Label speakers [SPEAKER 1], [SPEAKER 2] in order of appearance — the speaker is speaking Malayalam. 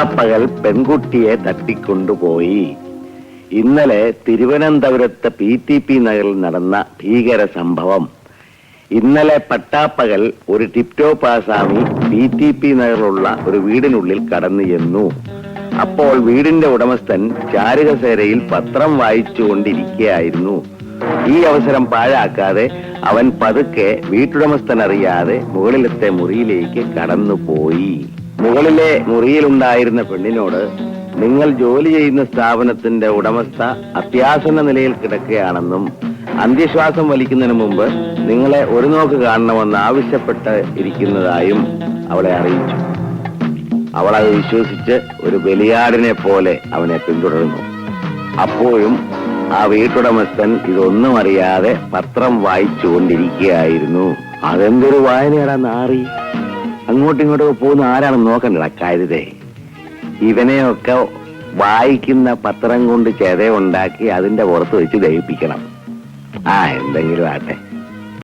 [SPEAKER 1] പട്ടാപ്പകൽ പെൺകുട്ടിയെ തട്ടിക്കൊണ്ടുപോയി. ഇന്നലെ തിരുവനന്തപുരത്ത് പി ടി പി നഗറിൽ നടന്ന ഭീകര സംഭവം. ഇന്നലെ പട്ടാപ്പകൽ ഒരു ടിപ്റ്റോ ആസാമി പി ടി പി നഗറിലുള്ള ഒരു വീടിനുള്ളിൽ കടന്നു ചെന്നു. അപ്പോൾ വീടിന്റെ ഉടമസ്ഥൻ ചാരുകസേരയിൽ പത്രം വായിച്ചുകൊണ്ടിരിക്കുകയായിരുന്നു. ഈ അവസരം പാഴാക്കാതെ അവൻ പതുക്കെ വീട്ടുടമസ്ഥൻ അറിയാതെ മുകളിലത്തെ മുറിയിലേക്ക് കടന്നുപോയി. മുകളിലെ മുറിയിലുണ്ടായിരുന്ന പെണ്ണിനോട് നിങ്ങൾ ജോലി ചെയ്യുന്ന സ്ഥാപനത്തിന്റെ ഉടമസ്ഥ അത്യാസന്ന നിലയിൽ കിടക്കുകയാണെന്നും അന്ത്യശ്വാസം വലിക്കുന്നതിന് മുമ്പ് നിങ്ങളെ ഒരു നോക്ക് കാണണമെന്ന് ആവശ്യപ്പെട്ട് ഇരിക്കുന്നതായും അവളെ അറിയിച്ചു. അവൾ അത് വിശ്വസിച്ച് ഒരു ബലിയാടിനെ പോലെ അവനെ പിന്തുടരുന്നു അപ്പോഴും ആ വീട്ടുടമസ്ഥൻ ഇതൊന്നും അറിയാതെ പത്രം വായിച്ചുകൊണ്ടിരിക്കുകയായിരുന്നു. അതെന്തൊരു വായനയാടാ നാറി. അങ്ങോട്ടും ഇങ്ങോട്ടും പോകുന്ന ആരാണെന്ന് നോക്കണ്ടടാ കാര്യതേ ഇവനെയൊക്കെ വായിക്കുന്ന പത്രം കൊണ്ട് ചെത ഉണ്ടാക്കി അതിന്റെ പുറത്ത് വെച്ച് ദഹിപ്പിക്കണം. ആ എന്തെങ്കിലും ആട്ടെ.